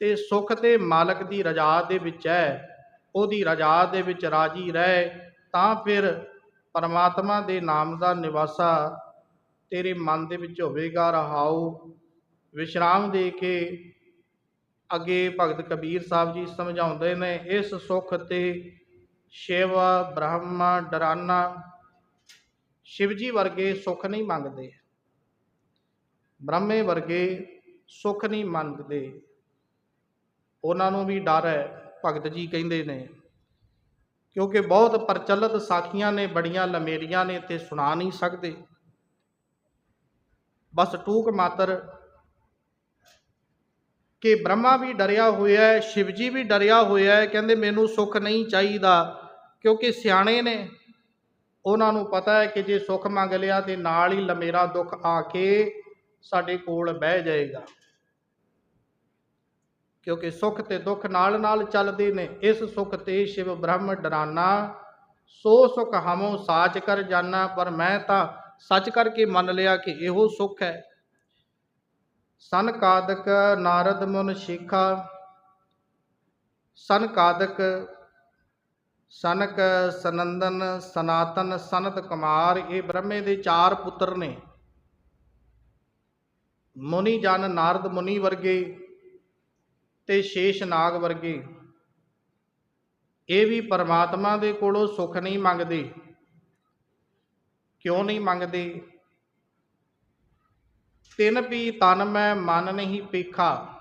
ਤੇ ਸੁੱਖ ਤੇ ਮਾਲਕ ਦੀ ਰਜ਼ਾ ਦੇ ਵਿੱਚ ਹੈ, ਉਹਦੀ ਰਜ਼ਾ ਦੇ ਵਿੱਚ ਰਾਜੀ ਰਹਿ, ਤਾਂ ਫਿਰ ਪਰਮਾਤਮਾ ਦੇ ਨਾਮ ਦਾ ਨਿਵਾਸਾ ਤੇਰੇ ਮਨ ਦੇ ਵਿੱਚ ਹੋਵੇਗਾ, ਰਹਾਉ। ਵਿਸ਼ਰਾਮ ਦੇ ਕੇ ਅੱਗੇ ਭਗਤ ਕਬੀਰ ਸਾਹਿਬ ਜੀ ਸਮਝਾਉਂਦੇ ਨੇ, ਇਸ ਸੁੱਖ ਤੇ ਸ਼ਿਵ, ਬ੍ਰਹਮ, ਡਰਾਨਾ, ਸ਼ਿਵਜੀ ਵਰਗੇ ਸੁੱਖ ਨਹੀਂ ਮੰਗਦੇ। ਬ੍ਰਹਮੇ ਵਰਗੇ ਸੁੱਖ ਨਹੀਂ ਮੰਗਦੇ। ਉਹਨਾਂ ਨੂੰ ਵੀ ਡਰ ਹੈ, ਭਗਤ ਜੀ ਕਹਿੰਦੇ ਨੇ। ਕਿਉਂਕਿ ਬਹੁਤ ਪ੍ਰਚਲਿਤ ਸਾਖੀਆਂ ਨੇ, ਬੜੀਆਂ ਲਮੇਰੀਆਂ ਨੇ ਤੇ ਸੁਣਾ ਨਹੀਂ ਸਕਦੇ। ਬਸ ਟੂਕ ਮਾਤਰ ਕਿ ਬ੍ਰਹਮਾ ਵੀ ਡਰਿਆ ਹੋਇਆ ਹੈ, ਸ਼ਿਵਜੀ ਵੀ ਡਰਿਆ ਹੋਇਆ ਹੈ, ਕਹਿੰਦੇ ਮੈਨੂੰ ਸੁੱਖ ਨਹੀਂ ਚਾਹੀਦਾ। ਕਿਉਂਕਿ ਸਿਆਣੇ ਨੇ, ਉਹਨਾਂ ਨੂੰ ਪਤਾ ਹੈ ਕਿ ਜੇ ਸੁੱਖ ਮੰਗ ਲਿਆ ਤੇ ਨਾਲ ਹੀ ਲਮੇਰਾ ਦੁੱਖ ਆ ਕੇ ਸਾਡੇ ਕੋਲ ਬਹਿ ਜਾਏਗਾ। ਕਿਉਂਕਿ ਸੁੱਖ ਤੇ ਦੁੱਖ ਨਾਲ ਨਾਲ ਚੱਲਦੇ ਨੇ, ਇਸ ਸੁੱਖ ਤੇ ਸ਼ਿਵ ਬ੍ਰਹਮ ਡਰਾਨਾ, ਸੋ ਸੁਖ ਹਮੋ ਸਾਚ ਕਰ ਜਾਣਾ ਪਰ ਮੈਂ ਤਾਂ ਸੱਚ ਕਰਕੇ ਮੰਨ ਲਿਆ ਕਿ ਇਹੋ ਸੁੱਖ ਹੈ। ਸਨ ਕਾਦਕ ਨਾਰਦ ਮੁਨ ਸ਼ੇਖਾ, ਸਨ ਕਾਦਕ ਸਨਕ, ਸਨੰਦਨ, ਸਨਾਤਨ, ਸਨਤ ਕੁਮਾਰ, ਇਹ ਬ੍ਰਹਮੇ ਦੇ ਚਾਰ ਪੁੱਤਰ ਨੇ। ਮੁਨੀ ਜਨ ਨਾਰਦ ਮੁਨੀ ਵਰਗੇ ਤੇ ਸ਼ੇਸ਼ ਨਾਗ ਵਰਗੇ। ਇਹ ਵੀ ਪਰਮਾਤਮਾ ਦੇ ਕੋਲੋਂ ਸੁੱਖ ਨਹੀਂ ਮੰਗਦੇ। ਕਿਉਂ ਨਹੀਂ ਮੰਗਦੇ? ਤਿੰਨ ਵੀ ਤਨ ਮੈਂ ਮਨ ਨਹੀਂ ਪੇਖਾ।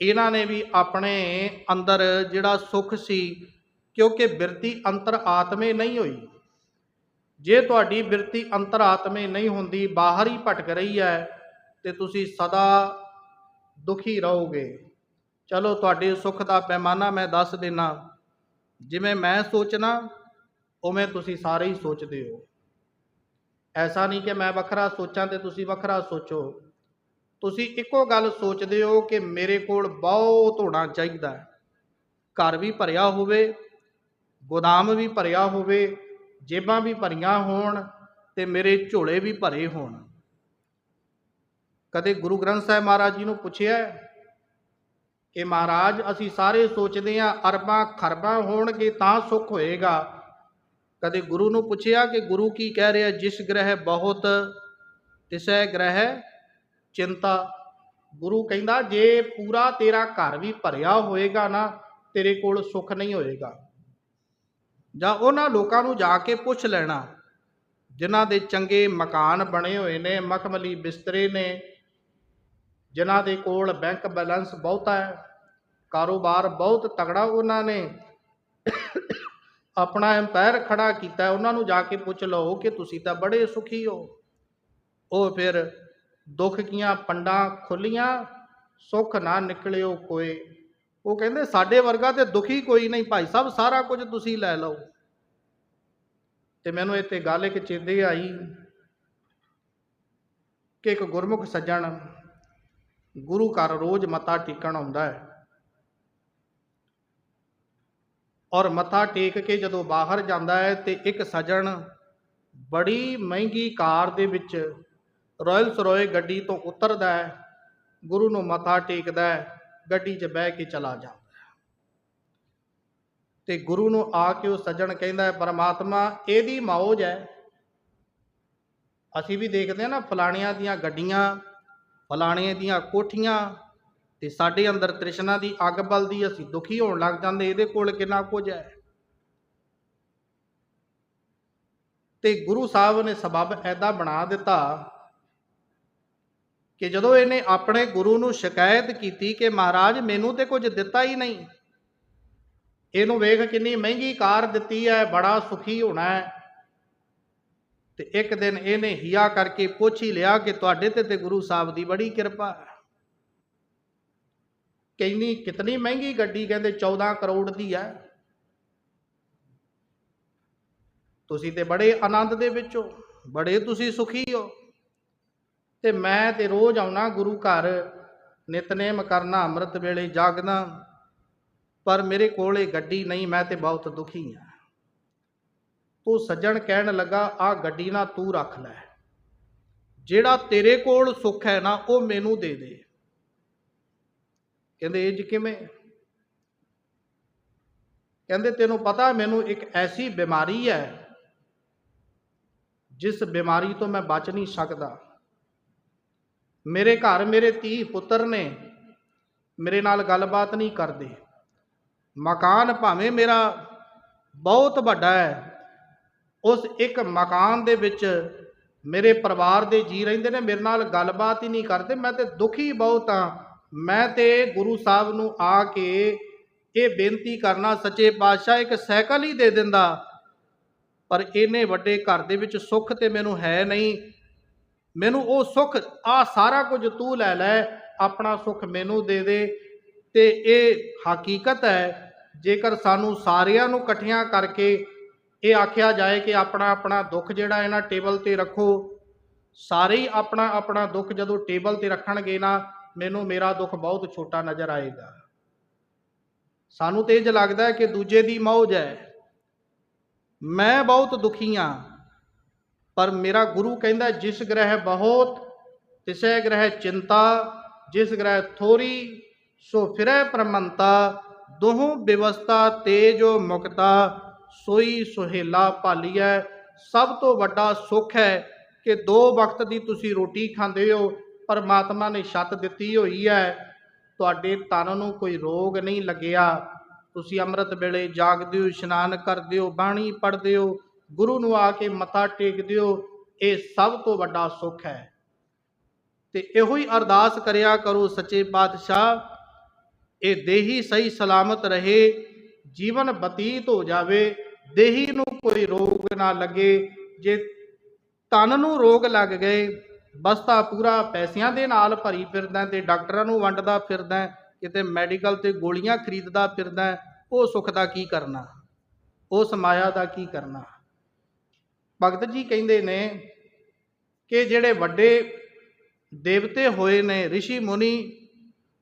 ਇਹਨਾਂ ਨੇ ਵੀ ਆਪਣੇ ਅੰਦਰ ਜਿਹੜਾ ਸੁੱਖ ਸੀ ਕਿਉਂਕਿ ਬਿਰਤੀ ਅੰਤਰ ਆਤਮੇ ਨਹੀਂ ਹੋਈ। ਜੇ ਤੁਹਾਡੀ ਬਿਰਤੀ ਅੰਤਰ ਆਤਮੇ ਨਹੀਂ ਹੁੰਦੀ, ਬਾਹਰ ਹੀ ਭਟਕ ਰਹੀ ਹੈ ਤੇ ਤੁਸੀਂ ਸਦਾ ਦੁਖੀ ਰਹੋਗੇ। ਚਲੋ, ਤੁਹਾਡੇ ਸੁੱਖ ਦਾ ਪੈਮਾਨਾ ਮੈਂ ਦੱਸ ਦੇਣਾ ਜਿਵੇਂ ਮੈਂ ਸੋਚਣਾ ਉਵੇਂ ਤੁਸੀਂ ਸਾਰੇ ਹੀ ਸੋਚਦੇ ਹੋ। ਐਸਾ ਨਹੀਂ ਕਿ ਮੈਂ ਵੱਖਰਾ ਸੋਚਾਂ ਤੇ ਤੁਸੀਂ ਵੱਖਰਾ ਸੋਚੋ। ਤੁਸੀਂ ਇੱਕੋ ਗੱਲ ਸੋਚਦੇ ਹੋ ਕਿ ਮੇਰੇ ਕੋਲ ਬਹੁਤ ਹੋਣਾ ਚਾਹੀਦਾ। ਘਰ ਵੀ ਭਰਿਆ ਹੋਵੇ ਗੋਦਾਮ ਵੀ ਭਰਿਆ ਹੋਵੇ, ਜੇਬਾਂ ਵੀ ਭਰੀਆਂ ਹੋਣ ਤੇ ਮੇਰੇ ਝੋਲੇ ਵੀ ਭਰੇ ਹੋਣ। ਕਦੇ ਗੁਰੂ ਗ੍ਰੰਥ ਸਾਹਿਬ ਮਹਾਰਾਜ ਜੀ ਨੂੰ ਪੁੱਛਿਆ ਕਿ ਮਹਾਰਾਜ, ਅਸੀਂ ਸਾਰੇ ਸੋਚਦੇ ਹਾਂ ਅਰਬਾਂ ਖਰਬਾਂ ਹੋਣਗੇ ਤਾਂ ਸੁੱਖ ਹੋਏਗਾ। ਕਦੇ ਗੁਰੂ ਨੂੰ ਪੁੱਛਿਆ ਕਿ ਗੁਰੂ ਕੀ ਕਹਿ ਰਿਹਾ, ਜਿਸ ਗ੍ਰਹਿ ਬਹੁਤ ਤਿਸੈ ਗ੍ਰਹਿ ਚਿੰਤਾ। ਗੁਰੂ ਕਹਿੰਦਾ, ਜੇ ਪੂਰਾ ਤੇਰਾ ਘਰ ਵੀ ਭਰਿਆ ਹੋਏਗਾ ਨਾ, ਤੇਰੇ ਕੋਲ ਸੁੱਖ ਨਹੀਂ ਹੋਏਗਾ। ਜਾਂ ਉਹਨਾਂ ਲੋਕਾਂ ਨੂੰ ਜਾ ਕੇ ਪੁੱਛ ਲੈਣਾ, ਜਿਨ੍ਹਾਂ ਦੇ ਚੰਗੇ ਮਕਾਨ ਬਣੇ ਹੋਏ ਨੇ, ਮਖਮਲੀ ਬਿਸਤਰੇ ਨੇ, ਜਿਨ੍ਹਾਂ ਦੇ ਕੋਲ ਬੈਂਕ ਬੈਲੈਂਸ ਬਹੁਤਾ ਹੈ, ਕਾਰੋਬਾਰ ਬਹੁਤ ਤਗੜਾ ਉਹਨਾਂ ਨੇ, ਆਪਣਾ ਐਮਪਾਇਰ ਖੜਾ ਕੀਤਾ, ਉਹਨਾਂ ਨੂੰ ਜਾ ਕੇ ਪੁੱਛ ਲਓ ਕਿ ਤੁਸੀਂ ਤਾਂ ਬੜੇ ਸੁਖੀ ਹੋ। ਉਹ ਫਿਰ ਦੁੱਖ ਕੀਆਂ ਪੰਡਾਂ ਖੁੱਲੀਆਂ, ਸੁੱਖ ਨਾ ਨਿਕਲਿਓ ਕੋਏ ਉਹ ਕਹਿੰਦੇ ਸਾਡੇ ਵਰਗਾ ਤੇ ਦੁਖੀ ਕੋਈ ਨਹੀਂ ਭਾਈ ਸਾਹਿਬ ਸਾਰਾ ਕੁਝ ਤੁਸੀਂ ਲੈ ਲਓ। ਤੇ ਮੈਨੂੰ ਇੱਥੇ ਗੱਲ ਇੱਕ ਚੇਤੇ ਆਈ ਕਿ ਇੱਕ ਗੁਰਮੁਖ ਸੱਜਣ ਗੁਰੂ ਘਰ ਰੋਜ਼ ਮੱਥਾ ਟੇਕਣ ਆਉਂਦਾ ਹੈ। ਔਰ ਮੱਥਾ ਟੇਕ ਕੇ ਜਦੋਂ ਬਾਹਰ ਜਾਂਦਾ ਹੈ ਤੇ ਇੱਕ ਸੱਜਣ ਬੜੀ ਮਹਿੰਗੀ ਕਾਰ ਦੇ ਵਿੱਚ ਰਾਇਲ ਸਰੋਏ ਗੱਡੀ ਤੋਂ ਉਤਰਦਾ ਹੈ, ਗੁਰੂ ਨੂੰ ਮੱਥਾ ਟੇਕਦਾ ਹੈ। ਗੱਡੀ 'ਚ ਬਹਿ ਕੇ ਚਲਾ ਜਾਂਦਾ ਤੇ ਗੁਰੂ ਨੂੰ ਆ ਕੇ ਉਹ ਸੱਜਣ ਕਹਿੰਦਾ ਹੈ, ਪਰਮਾਤਮਾ, ਇਹਦੀ ਮੌਜ ਹੈ। ਅਸੀਂ ਵੀ ਦੇਖਦੇ ਹਾਂ ਨਾ ਫਲਾਣਿਆਂ ਦੀਆਂ ਗੱਡੀਆਂ ਫਲਾਣੇ ਦੀਆਂ ਕੋਠੀਆਂ ਤੇ ਸਾਡੇ ਅੰਦਰ ਤ੍ਰਿਸ਼ਨਾ ਦੀ ਅੱਗ ਬਲਦੀ, ਅਸੀਂ ਦੁਖੀ ਹੋਣ ਲੱਗ ਜਾਂਦੇ, ਇਹਦੇ ਕੋਲ ਕਿੰਨਾ ਕੁਝ ਹੈ? ਤੇ ਗੁਰੂ ਸਾਹਿਬ ਨੇ ਸਬਬ ਐਦਾ ਬਣਾ ਦਿੱਤਾ ਕਿ ਜਦੋਂ ਇਹਨੇ ਆਪਣੇ ਗੁਰੂ ਨੂੰ ਸ਼ਿਕਾਇਤ ਕੀਤੀ ਕਿ ਮਹਾਰਾਜ, ਮੈਨੂੰ ਤੇ ਕੁਝ ਦਿੱਤਾ ਹੀ ਨਹੀਂ। ਇਹਨੂੰ ਵੇਖ ਕਿੰਨੀ ਮਹਿੰਗੀ ਕਾਰ ਦਿੱਤੀ ਹੈ, ਬੜਾ ਸੁਖੀ ਹੋਣਾ ਹੈ। ਤੇ ਇੱਕ ਦਿਨ ਇਹਨੇ ਹਿਆ ਕਰਕੇ ਪੁੱਛ ਹੀ ਲਿਆ ਕਿ ਤੁਹਾਡੇ ਤੇ ਤੇ ਗੁਰੂ ਸਾਹਿਬ ਦੀ ਬੜੀ ਕਿਰਪਾ ਹੈ। ਕਿੰਨੀ ਕਿਤਨੀ ਮਹਿੰਗੀ ਗੱਡੀ ਕਹਿੰਦੇ 14 ਕਰੋੜ ਦੀ ਹੈ। ਤੁਸੀਂ ਤੇ ਬੜੇ ਆਨੰਦ ਦੇ ਵਿੱਚ ਹੋ, ਬੜੇ ਤੁਸੀਂ ਸੁਖੀ ਹੋ। ਤੇ ਮੈਂ ਤੇ ਰੋਜ਼ ਆਉਣਾ ਗੁਰੂ ਘਰ। ਨਿਤਨੇਮ ਕਰਨਾ ਅੰਮ੍ਰਿਤ ਵੇਲੇ ਜਾਗਣਾ। ਪਰ ਮੇਰੇ ਕੋਲ ਇਹ ਗੱਡੀ ਨਹੀਂ, ਮੈਂ ਤੇ ਬਹੁਤ ਦੁਖੀ ਹਾਂ ਤੂੰ ਸੱਜਣ ਕਹਿਣ ਲੱਗਾ, ਆ ਗੱਡੀ ਨਾ ਤੂੰ ਰੱਖ ਲੈ। ਜਿਹੜਾ ਤੇਰੇ ਕੋਲ ਸੁੱਖ ਹੈ ਨਾ, ਉਹ ਮੈਨੂੰ ਦੇ ਦੇ। ਕਹਿੰਦੇ, ਇਹ 'ਚ ਕਿਵੇਂ? ਕਹਿੰਦੇ, ਤੈਨੂੰ ਪਤਾ, ਮੈਨੂੰ ਇੱਕ ਐਸੀ ਬਿਮਾਰੀ ਹੈ, ਜਿਸ ਬਿਮਾਰੀ ਤੋਂ ਮੈਂ ਬਚ ਨਹੀਂ ਸਕਦਾ। ਮੇਰੇ ਘਰ ਮੇਰੇ ਧੀ ਪੁੱਤਰ ਨੇ ਮੇਰੇ ਨਾਲ ਗੱਲਬਾਤ ਨਹੀਂ ਕਰਦੇ। ਮਕਾਨ ਭਾਵੇਂ ਮੇਰਾ ਬਹੁਤ ਵੱਡਾ ਹੈ, ਉਸ ਇੱਕ ਮਕਾਨ ਦੇ ਵਿੱਚ ਮੇਰੇ ਪਰਿਵਾਰ ਦੇ ਜੀ ਰਹਿੰਦੇ ਨੇ, ਮੇਰੇ ਨਾਲ ਗੱਲਬਾਤ ਹੀ ਨਹੀਂ ਕਰਦੇ। ਮੈਂ ਤੇ ਦੁਖੀ ਬਹੁਤ ਹਾਂ। ਮੈਂ ਤੇ ਗੁਰੂ ਸਾਹਿਬ ਨੂੰ ਆ ਕੇ ਇਹ ਬੇਨਤੀ ਕਰਨਾ, ਸੱਚੇ ਪਾਤਸ਼ਾਹ ਇੱਕ ਸਾਈਕਲ ਹੀ ਦੇ ਦਿੰਦਾ। ਪਰ ਇਹਨੇ ਵੱਡੇ ਘਰ ਦੇ ਵਿੱਚ ਸੁੱਖ ਤੇ ਮੈਨੂੰ ਹੈ ਨਹੀਂ। ਮੈਨੂੰ ਉਹ ਸੁੱਖ ਆ ਸਾਰਾ ਕੁਝ ਤੂੰ ਲੈ ਲੈ, ਆਪਣਾ ਸੁੱਖ ਮੈਨੂੰ ਦੇ ਦੇ। ਤੇ ਇਹ ਹਕੀਕਤ ਹੈ, ਜੇਕਰ ਸਾਨੂੰ ਸਾਰਿਆਂ ਨੂੰ ਇਕੱਠਿਆਂ ਕਰਕੇ ਇਹ ਆਖਿਆ ਜਾਏ ਕਿ ਆਪਣਾ ਆਪਣਾ ਦੁੱਖ ਜਿਹੜਾ ਇਹਨਾਂ ਟੇਬਲ ਤੇ ਰੱਖੋ, ਸਾਰੇ ਹੀ ਆਪਣਾ ਆਪਣਾ ਦੁੱਖ ਜਦੋਂ ਟੇਬਲ ਤੇ ਰੱਖਣਗੇ ਨਾ, ਮੈਨੂੰ ਮੇਰਾ ਦੁੱਖ ਬਹੁਤ ਛੋਟਾ ਨਜ਼ਰ ਆਏਗਾ। ਸਾਨੂੰ ਤੇਜ਼ ਲੱਗਦਾ ਹੈ ਕਿ ਦੂਜੇ ਦੀ ਮੌਜ ਹੈ। ਮੈਂ ਬਹੁਤ ਦੁਖੀ ਹਾਂ। ਪਰ ਮੇਰਾ ਗੁਰੂ ਕਹਿੰਦਾ ਜਿਸ ਗ੍ਰਹਿ ਬਹੁਤ ਤਿਸੈ ਗ੍ਰਹਿ ਚਿੰਤਾ, ਜਿਸ ਗ੍ਰਹਿ ਥੋਰੀ, ਸੋ ਫਿਰੈ ਪ੍ਰਮੰਤਾ, ਦੋਹੋਂ ਵਿਵਸਥਾ ਤੇਜੋ ਮੁਕਤਾ, ਸੋਈ ਸੁਹੇਲਾ ਭਾਲੀਐ। ਸਭ ਤੋਂ ਵੱਡਾ ਸੁੱਖ ਹੈ ਕਿ ਦੋ ਵਕਤ ਦੀ ਤੁਸੀਂ ਰੋਟੀ ਖਾਂਦੇ ਹੋ, ਪਰਮਾਤਮਾ ਨੇ ਛੱਤ ਦਿੱਤੀ ਹੋਈ ਹੈ। ਤੁਹਾਡੇ ਤਨ ਨੂੰ ਕੋਈ ਰੋਗ ਨਹੀਂ ਲੱਗਿਆ। ਤੁਸੀਂ ਅੰਮ੍ਰਿਤ ਵੇਲੇ ਜਾਗਦੇ ਹੋ, ਇਸ਼ਨਾਨ ਕਰਦੇ ਹੋ, ਬਾਣੀ ਪੜ੍ਹਦੇ ਹੋ ਗੁਰੂ ਨੂੰ ਆ ਕੇ ਮੱਥਾ ਟੇਕ ਦਿਓ, ਇਹ ਸਭ ਤੋਂ ਵੱਡਾ ਸੁੱਖ ਹੈ। ਤੇ ਇਹੋ ਹੀ ਅਰਦਾਸ ਕਰਿਆ ਕਰੋ ਸੱਚੇ ਪਾਤਸ਼ਾਹ, ਇਹ ਦੇਹੀ ਸਹੀ ਸਲਾਮਤ ਰਹੇ, ਜੀਵਨ ਬਤੀਤ ਹੋ ਜਾਵੇ, ਦੇਹੀ ਨੂੰ ਕੋਈ ਰੋਗ ਨਾ ਲੱਗੇ, ਜੇ ਤਨ ਨੂੰ ਰੋਗ ਲੱਗ ਗਏ ਬਸਤਾ ਪੂਰਾ ਪੈਸਿਆਂ ਦੇ ਨਾਲ ਭਰੀ ਫਿਰਦਾ, ਤੇ ਡਾਕਟਰਾਂ ਨੂੰ ਵੰਡਦਾ ਫਿਰਦਾ, ਕਿਤੇ ਮੈਡੀਕਲ ਤੇ ਗੋਲੀਆਂ ਖਰੀਦਦਾ ਫਿਰਦਾ, ਉਹ ਸੁੱਖ ਦਾ ਕੀ ਕਰਨਾ? ਉਸ ਮਾਇਆ ਦਾ ਕੀ ਕਰਨਾ? ਭਗਤ ਜੀ ਕਹਿੰਦੇ ਨੇ ਕਿ ਜਿਹੜੇ ਵੱਡੇ ਦੇਵਤੇ ਹੋਏ ਨੇ ઋષਿ ਮੁਨੀ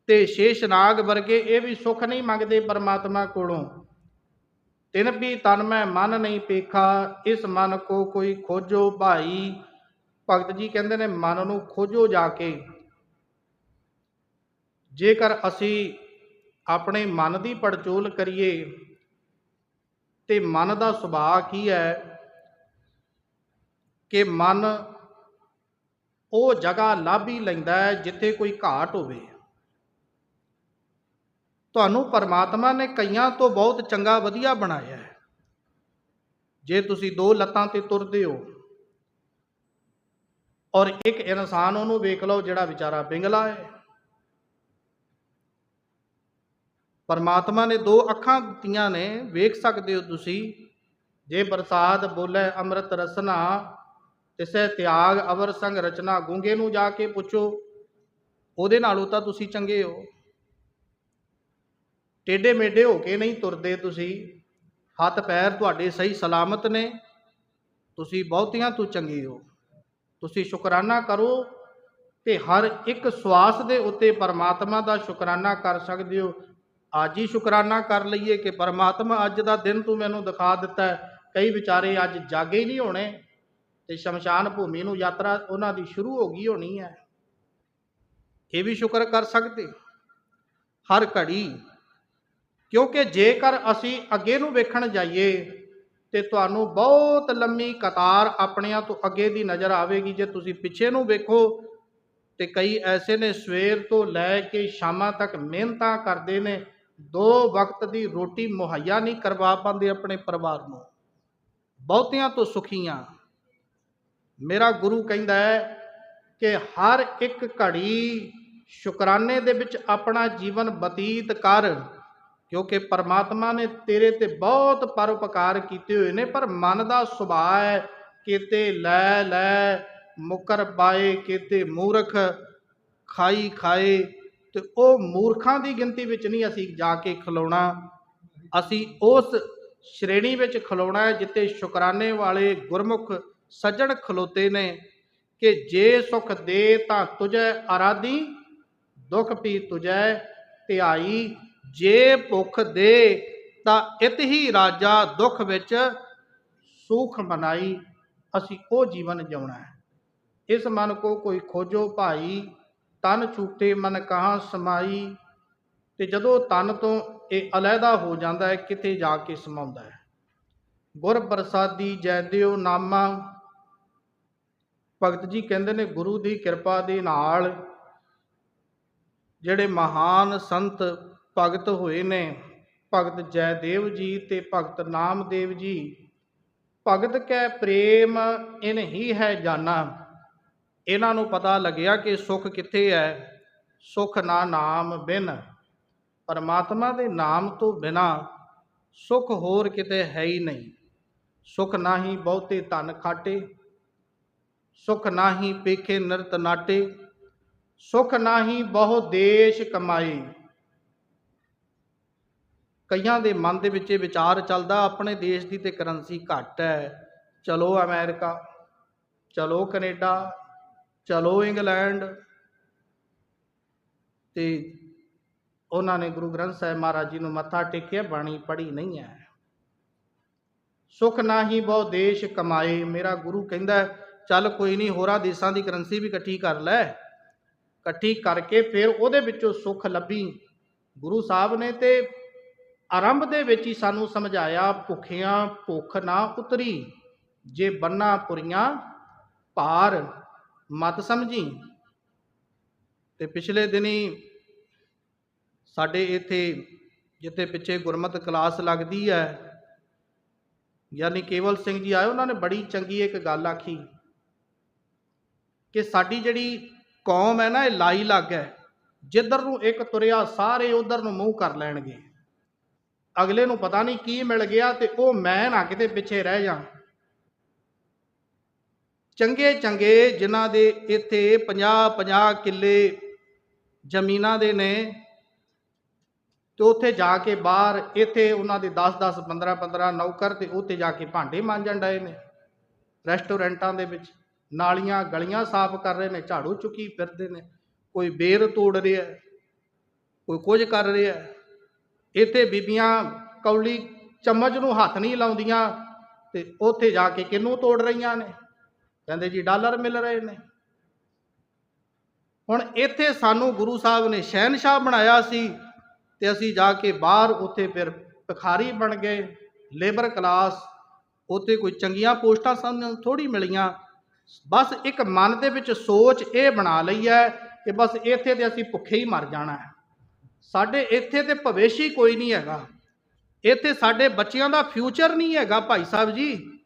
ਤੇ ਸ਼ੇਸ਼ਨਾਗ ਵਰਗੇ, ਇਹ ਵੀ ਸੁੱਖ ਨਹੀਂ ਮੰਗਦੇ ਪਰਮਾਤਮਾ ਕੋਲੋਂ। ਤਿਨ ਵੀ ਤਨ ਮੈਂ ਮਨ ਨਹੀਂ ਪੇਖਾ, ਇਸ ਮਨ ਕੋ ਕੋਈ ਖੋਜੋ ਭਾਈ। ਭਗਤ ਜੀ ਕਹਿੰਦੇ ਨੇ, ਮਨ ਨੂੰ ਖੋਜੋ ਜਾ ਕੇ। ਜੇਕਰ ਅਸੀਂ ਆਪਣੇ ਮਨ ਦੀ ਪੜਚੋਲ ਕਰੀਏ, ਤੇ ਮਨ ਦਾ ਸੁਭਾਅ ਕੀ ਹੈ? ਕਿ ਮਨ ਉਹ ਜਗ੍ਹਾ ਲੱਭ ਹੀ ਲੈਂਦਾ ਹੈ ਜਿੱਥੇ ਕੋਈ ਘਾਟ ਹੋਵੇ। ਤੁਹਾਨੂੰ ਪਰਮਾਤਮਾ ਨੇ ਕਈਆਂ ਤੋਂ ਬਹੁਤ ਚੰਗਾ ਵਧੀਆ ਬਣਾਇਆ ਹੈ। ਜੇ ਤੁਸੀਂ ਦੋ ਲੱਤਾਂ ਤੇ ਤੁਰਦੇ ਹੋ ਔਰ ਇੱਕ ਇਨਸਾਨ ਉਹਨੂੰ ਵੇਖ ਲਓ ਜਿਹੜਾ ਵਿਚਾਰਾ ਬਿੰਗਲਾ ਹੈ। ਪਰਮਾਤਮਾ ਨੇ ਦੋ ਅੱਖਾਂ ਦਿੱਤੀਆਂ ਨੇ, ਵੇਖ ਸਕਦੇ ਹੋ ਤੁਸੀਂ। ਜੇ ਬਰਸਾਤ ਬੋਲੇ ਅੰਮ੍ਰਿਤ ਰਸਨਾ ਤਿਸੈ ਤਿਆਗ ਅਵਰ ਸੰਗ ਰਚਨਾ। ਗੁੰਗੇ ਨੂੰ ਜਾ ਕੇ ਪੁੱਛੋ, ਉਹਦੇ ਨਾਲੋਂ ਤਾਂ ਤੁਸੀਂ ਚੰਗੇ ਹੋ। ਟੇਡੇ ਮੇਡੇ ਹੋ ਕੇ ਨਹੀਂ ਤੁਰਦੇ ਤੁਸੀਂ। ਹੱਥ ਪੈਰ ਤੁਹਾਡੇ ਸਹੀ ਸਲਾਮਤ ਨੇ। ਤੁਸੀਂ ਬਹੁਤੀਆਂ ਤੋਂ ਚੰਗੇ ਹੋ। ਤੁਸੀਂ ਸ਼ੁਕਰਾਨਾ ਕਰੋ ਤੇ ਹਰ ਇੱਕ ਸਵਾਸ ਦੇ ਉੱਤੇ ਪਰਮਾਤਮਾ ਦਾ ਸ਼ੁਕਰਾਨਾ ਕਰ ਸਕਦੇ ਹੋ। ਅੱਜ ਹੀ ਸ਼ੁਕਰਾਨਾ ਕਰ ਲਈਏ ਕਿ ਪਰਮਾਤਮਾ ਅੱਜ ਦਾ ਦਿਨ ਤੂੰ ਮੈਨੂੰ ਦਿਖਾ ਦਿੱਤਾ ਕਈ ਵਿਚਾਰੇ ਅੱਜ ਜਾਗੇ ਹੀ ਨਹੀਂ ਹੋਣੇ। ਤੇ ਸ਼ਮਸ਼ਾਨ ਭੂਮੀ ਨੂੰ ਯਾਤਰਾ ਉਹਨਾਂ ਦੀ ਸ਼ੁਰੂ ਹੋ ਗਈ ਹੋਣੀ ਹੈ। ਇਹ ਵੀ ਸ਼ੁਕਰ ਕਰ ਸਕਦੇ। ਹਰ ਘੜੀ, ਕਿਉਂਕਿ ਜੇਕਰ ਅਸੀਂ ਅੱਗੇ ਨੂੰ ਵੇਖਣ ਜਾਈਏ, ਤੇ ਤੁਹਾਨੂੰ ਬਹੁਤ ਲੰਮੀ ਕਤਾਰ ਆਪਣਿਆਂ ਤੋਂ ਅੱਗੇ ਦੀ ਨਜ਼ਰ ਆਵੇਗੀ। ਜੇ ਤੁਸੀਂ ਪਿੱਛੇ ਨੂੰ ਵੇਖੋ, ਤੇ ਕਈ ਐਸੇ ਨੇ ਸਵੇਰ ਤੋਂ ਲੈ ਕੇ ਸ਼ਾਮਾਂ ਤੱਕ ਮਿਹਨਤਾਂ ਕਰਦੇ ਨੇ, ਦੋ ਵਕਤ ਦੀ ਰੋਟੀ ਮੁਹੱਈਆ ਨਹੀਂ ਕਰਵਾ ਪਾਉਂਦੇ ਆਪਣੇ ਪਰਿਵਾਰ ਨੂੰ। ਬਹੁਤਿਆਂ ਤੋਂ ਸੁਖੀਆਂ ਮੇਰਾ ਗੁਰੂ ਕਹਿੰਦਾ ਹੈ ਕਿ ਹਰ ਇੱਕ ਘੜੀ ਸ਼ੁਕਰਾਨੇ ਦੇ ਵਿੱਚ ਆਪਣਾ ਜੀਵਨ ਬਤੀਤ ਕਰ, ਕਿਉਂਕਿ ਪਰਮਾਤਮਾ ਨੇ ਤੇਰੇ ਤੇ ਬਹੁਤ ਪਰਉਪਕਾਰ ਕੀਤੇ ਹੋਏ ਨੇ, ਪਰ ਮਨ ਦਾ ਸੁਭਾਅ ਹੈ ਕਿਤੇ ਲੈ ਲੈ, ਮੁਕਰ ਪਾਏ, ਕਿਤੇ ਮੂਰਖ ਖਾਈ ਖਾਏ, ਤੇ ਉਹ ਮੂਰਖਾਂ ਦੀ ਗਿਣਤੀ ਵਿੱਚ ਨਹੀਂ ਅਸੀਂ ਜਾ ਕੇ ਖਲੋਣਾ। ਅਸੀਂ ਉਸ ਸ਼੍ਰੇਣੀ ਵਿੱਚ ਖਲੋਣਾ ਹੈ ਜਿੱਤੇ ਸ਼ੁਕਰਾਨੇ ਵਾਲੇ ਗੁਰਮੁਖ ਸੱਜਣ ਖਲੋਤੇ ਨੇ ਕਿ ਜੇ ਸੁਖ ਦੇ ਤਾਂ ਤੁਝੈ ਆਰਾਧੀ, ਦੁਖ ਪੀ ਤੁਝੈ ਧਿਆਈ। ਜੇ ਭੁੱਖ ਦੇ ਤਾਂ ਇਤ ਹੀ ਰਾਜਾ ਦੁੱਖ ਵਿੱਚ ਸੁਖ ਮਨਾਈ। ਅਸੀਂ ਉਹ ਜੀਵਨ ਜਿਉਣਾ ਹੈ। ਇਸ ਮਨ ਕੋ ਕੋਈ ਖੋਜੋ ਭਾਈ, ਤਨ ਛੂਟੇ ਮਨ ਕਹਾਂ ਸਮਾਈ। ਤੇ ਜਦੋਂ ਤਨ ਤੋਂ ਇਹ ਅਲਹਿਦਾ ਹੋ ਜਾਂਦਾ ਹੈ, ਕਿਤੇ ਜਾ ਕੇ ਸਮਾਉਂਦਾ ਹੈ। ਗੁਰ ਪ੍ਰਸਾਦੀ ਜੈ ਦਿਓ ਨਾਮਾ ਭਗਤ ਜੀ ਕਹਿੰਦੇ ਨੇ ਗੁਰੂ ਦੀ ਕਿਰਪਾ ਦੇ ਨਾਲ ਜਿਹੜੇ ਮਹਾਨ ਸੰਤ ਭਗਤ ਹੋਏ ਨੇ, ਭਗਤ ਜੈਦੇਵ ਜੀ ਤੇ ਭਗਤ ਨਾਮਦੇਵ ਜੀ, ਭਗਤ ਕੈ ਪ੍ਰੇਮ ਇਨ ਹੀ ਹੈ ਜਾਨਾ। ਇਹਨਾਂ ਨੂੰ ਪਤਾ ਲੱਗਿਆ ਕਿ ਸੁਖ ਕਿੱਥੇ ਹੈ? ਸੁਖ ਨਾ ਨਾਮ ਬਿਨ। ਪਰਮਾਤਮਾ ਦੇ ਨਾਮ ਤੋਂ ਬਿਨਾ ਸੁਖ ਹੋਰ ਕਿਤੇ ਹੈ ਹੀ ਨਹੀਂ। ਸੁਖ ਨਾਹੀ ਬਹੁਤੇ ਧਨ ਖਾਟੇ ਸੁਖ ਨਾਹੀ ਪੇਖੇ ਨਿਰਤ ਨਾਟੇ, ਸੁਖ ਨਾਹੀ ਬਹੁ ਦੇਸ਼ ਕਮਾਏ। ਕਈਆਂ ਦੇ ਮਨ ਦੇ ਵਿੱਚ ਇਹ ਵਿਚਾਰ ਚੱਲਦਾ, ਆਪਣੇ ਦੇਸ਼ ਦੀ ਤੇ ਕਰੰਸੀ ਘੱਟ ਹੈ ਚਲੋ ਅਮਰੀਕਾ, ਚਲੋ ਕੈਨੇਡਾ, ਚਲੋ ਇੰਗਲੈਂਡ। ਤੇ ਉਹਨਾਂ ਨੇ ਗੁਰੂ ਗ੍ਰੰਥ ਸਾਹਿਬ ਮਹਾਰਾਜ ਜੀ ਨੂੰ ਮੱਥਾ ਟੇਕਿਆ, ਬਾਣੀ ਪੜ੍ਹੀ ਨਹੀਂ ਹੈ ਸੁਖ ਨਾਹੀ ਬਹੁ ਦੇਸ਼ ਕਮਾਏ, ਮੇਰਾ ਗੁਰੂ ਕਹਿੰਦਾ ਚੱਲ ਕੋਈ ਨਹੀਂ, ਹੋਰਾਂ ਦੇਸ਼ਾਂ ਦੀ ਕਰੰਸੀ ਵੀ ਇਕੱਠੀ ਕਰ ਲੈ। ਇਕੱਠੀ ਕਰਕੇ ਫਿਰ ਉਹਦੇ ਵਿੱਚੋਂ ਸੁੱਖ ਲੱਭੀ। ਗੁਰੂ ਸਾਹਿਬ ਨੇ ਤੇ ਆਰੰਭ ਦੇ ਵਿੱਚ ਹੀ ਸਾਨੂੰ ਸਮਝਾਇਆ, ਭੁੱਖਿਆਂ ਭੁੱਖ ਨਾ ਉਤਰੀ, ਜੇ ਬੰਨਾ ਪੁਰੀਆਂ ਭਾਰ ਮਤ ਸਮਝੀ। ਤੇ ਪਿਛਲੇ ਦਿਨੀ ਸਾਡੇ ਇੱਥੇ, ਜਿੱਥੇ ਪਿੱਛੇ ਗੁਰਮਤ ਕਲਾਸ ਲੱਗਦੀ ਹੈ, ਯਾਨੀ ਕੇਵਲ ਸਿੰਘ ਜੀ ਆਏ, ਉਹਨਾਂ ਨੇ ਬੜੀ ਚੰਗੀ ਇੱਕ ਗੱਲ ਆਖੀ। ਕਿ ਸਾਡੀ ਜਿਹੜੀ ਕੌਮ ਹੈ ਨਾ, ਇਹ ਲਾਈ ਲੱਗ ਹੈ। ਜਿੱਧਰ ਨੂੰ ਇੱਕ ਤੁਰਿਆ, ਸਾਰੇ ਉਧਰ ਨੂੰ ਮੂੰਹ ਕਰ ਲੈਣਗੇ। ਅਗਲੇ ਨੂੰ ਪਤਾ ਨਹੀਂ ਕੀ ਮਿਲ ਗਿਆ ਤੇ ਉਹ ਮੈਂ ਨਾ ਕਿਤੇ ਪਿੱਛੇ ਰਹਿ ਜਾ ਚੰਗੇ ਚੰਗੇ ਜਿਨ੍ਹਾਂ ਦੇ ਇੱਥੇ 50 50 ਕਿੱਲੇ ਜ਼ਮੀਨਾਂ ਦੇ ਨੇ, ਤੇ ਉੱਥੇ ਜਾ ਕੇ ਬਾਹਰ ਇੱਥੇ ਉਹਨਾਂ ਦੇ 10 10 15 15 ਨੌਕਰ ਤੇ ਉੱਥੇ ਜਾ ਕੇ ਭਾਂਡੇ ਮਾਂਜਣ ਡਏ ਨੇ। ਰੈਸਟੋਰੈਂਟਾਂ ਦੇ ਵਿੱਚ। ਨਾਲੀਆਂ ਗਲੀਆਂ ਸਾਫ਼ ਕਰ ਰਹੇ ਨੇ, ਝਾੜੂ ਚੁੱਕੀ ਫਿਰਦੇ ਨੇ, ਕੋਈ ਬੇਰ ਤੋੜ ਰਿਹਾ ਕੋਈ ਕੁਝ ਕਰ ਰਿਹਾ ਇੱਥੇ ਬੀਬੀਆਂ ਕੌਲੀ ਚਮਚ ਨੂੰ ਹੱਥ ਨਹੀਂ ਲਾਉਂਦੀਆਂ ਤੇ ਉੱਥੇ ਜਾ ਕੇ ਕਿਹਨੂੰ ਤੋੜ ਰਹੀਆਂ ਨੇ? ਕਹਿੰਦੇ ਜੀ ਡਾਲਰ ਮਿਲ ਰਹੇ ਨੇ। ਹੁਣ ਇੱਥੇ ਸਾਨੂੰ ਗੁਰੂ ਸਾਹਿਬ ਨੇ ਸ਼ਹਿਨशाह ਬਣਾਇਆ ਸੀ ਤੇ ਅਸੀਂ ਜਾ ਕੇ ਬਾਹਰ ਉੱਥੇ ਫਿਰ ਭਿਖਾਰੀ ਬਣ ਗਏ, ਲੇਬਰ ਕਲਾਸ, ਉੱਥੇ ਕੋਈ ਚੰਗੀਆਂ ਪੋਸਟਾਂ ਸਾਨੂੰ ਥੋੜੀ ਮਿਲੀਆਂ। ਬਸ ਇੱਕ ਮਨ ਦੇ ਵਿੱਚ ਸੋਚ ਇਹ ਬਣਾ ਲਈ ਹੈ ਕਿ ਬਸ ਇੱਥੇ ਤੇ ਅਸੀਂ ਭੁੱਖੇ ਹੀ ਮਰ ਜਾਣਾ ਹੈ। ਸਾਡੇ ਇੱਥੇ ਤੇ ਭਵਿੱਖ ਹੀ ਕੋਈ ਨਹੀਂ ਹੈਗਾ। ਇੱਥੇ ਸਾਡੇ ਬੱਚਿਆਂ ਦਾ ਫਿਊਚਰ ਨਹੀਂ ਹੈਗਾ ਭਾਈ ਸਾਹਿਬ ਜੀ।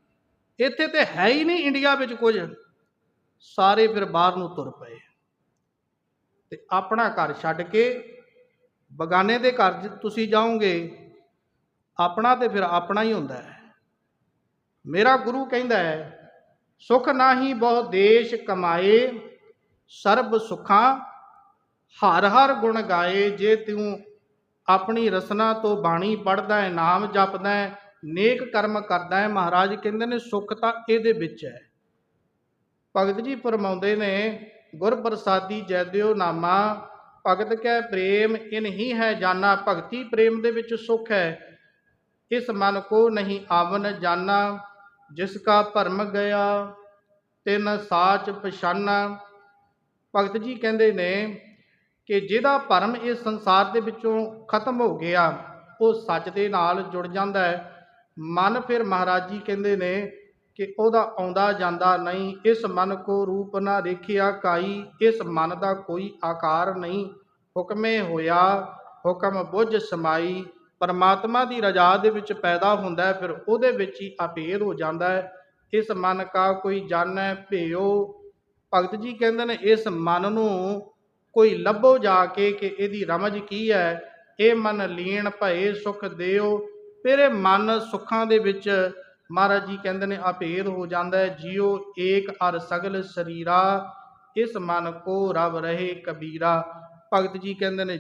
ਇੱਥੇ ਤੇ ਹੈ ਹੀ ਨਹੀਂ ਇੰਡੀਆ ਵਿੱਚ ਕੁਝ। ਸਾਰੇ ਫਿਰ ਬਾਹਰ ਨੂੰ ਤੁਰ ਪਏ। ਤੇ ਆਪਣਾ ਘਰ ਛੱਡ ਕੇ ਬਗਾਨੇ ਦੇ ਘਰ ਤੁਸੀਂ ਜਾਓਗੇ, ਆਪਣਾ ਤੇ ਫਿਰ ਆਪਣਾ ਹੀ ਹੁੰਦਾ ਹੈ। ਮੇਰਾ ਗੁਰੂ ਕਹਿੰਦਾ ਹੈ ਸੁਖ ਨਾਹੀ ਬਹੁ ਦੇਸ਼ ਕਮਾਏ, ਸਰਬ ਸੁਖਾਂ, ਹਰ ਹਰ ਗੁਣ ਗਾਏ, ਜੇ ਤੂੰ ਆਪਣੀ ਰਸਨਾ ਤੋਂ ਬਾਣੀ ਪੜਦਾ ਹੈ, ਨਾਮ ਜਪਦਾ ਹੈ, ਨੇਕ ਕਰਮ ਕਰਦਾ ਹੈ, ਮਹਾਰਾਜ ਕਹਿੰਦੇ ਨੇ ਸੁੱਖ ਤਾਂ ਇਹਦੇ ਵਿੱਚ ਹੈ। ਭਗਤ ਜੀ ਫਰਮਾਉਂਦੇ ਨੇ, ਗੁਰ ਪ੍ਰਸਾਦੀ ਜੈ ਦਿਓ ਨਾਮਾ, ਭਗਤ ਕੈ ਪ੍ਰੇਮ ਇਨ ਹੀ ਹੈ ਜਾਨਾ, ਭਗਤੀ ਪ੍ਰੇਮ ਦੇ ਵਿੱਚ ਸੁਖ ਹੈ, ਇਸ ਮਨ ਕੋ ਨਹੀਂ ਆਵਨ ਜਾਨਾ। ਜਿਸ ਕਾ ਭਰਮ ਗਿਆ, ਤਿੰਨ ਸਾਚ ਪਛਾਨਾ। ਭਗਤ ਜੀ ਕਹਿੰਦੇ ਨੇ ਕਿ ਜਿਹਦਾ ਭਰਮ ਇਸ ਸੰਸਾਰ ਦੇ ਵਿੱਚੋਂ ਖਤਮ ਹੋ ਗਿਆ, ਉਹ ਸੱਚ ਦੇ ਨਾਲ ਜੁੜ ਜਾਂਦਾ ਹੈ। ਮਨ ਫਿਰ ਮਹਾਰਾਜ ਜੀ ਕਹਿੰਦੇ ਨੇ ਕਿ ਉਹਦਾ ਆਉਂਦਾ ਜਾਂਦਾ ਨਹੀਂ, ਇਸ ਮਨ ਕੋ ਰੂਪ ਨਾ ਦੇਖਿਆ ਕਾਈ, ਇਸ ਮਨ ਦਾ ਕੋਈ ਆਕਾਰ ਨਹੀਂ। ਹੁਕਮੇ ਹੋਇਆ, ਹੁਕਮ ਬੁੱਝ ਸਮਾਈ ਪਰਮਾਤਮਾ ਦੀ ਰਜਾ ਦੇ ਵਿੱਚ ਪੈਦਾ ਹੁੰਦਾ ਹੈ, ਫਿਰ ਉਹਦੇ ਵਿੱਚ ਹੀ ਅਪੇਰ ਹੋ ਜਾਂਦਾ ਹੈ। ਇਸ ਮਨ ਕਾ ਕੋਈ ਜਾਣੈ ਭਿਓ ਭਗਤ ਜੀ ਕਹਿੰਦੇ ਨੇ, ਇਸ ਮਨ ਨੂੰ ਕੋਈ ਲੱਭੋ ਜਾ ਕੇ ਕਿ ਇਹਦੀ ਰਮਜ ਕੀ ਹੈ? ਇਹ ਮਨ ਲੀਣ ਭਏ ਸੁਖ ਦਿਓ। ਫਿਰ ਮਨ ਸੁੱਖਾਂ ਦੇ ਵਿੱਚ ਮਹਾਰਾਜ ਜੀ ਕਹਿੰਦੇ ਨੇ ਅਭੇਦ ਹੋ ਜਾਂਦਾ ਹੈ। ਜਿਉ ਏਕ ਅਰ ਸਗਲ ਸਰੀਰਾ, ਇਸ ਮਨ ਕੋ ਰਵ ਰਹੇ ਕਬੀਰਾ। ਭਗਤ ਜੀ ਕਹਿੰਦੇ ਨੇ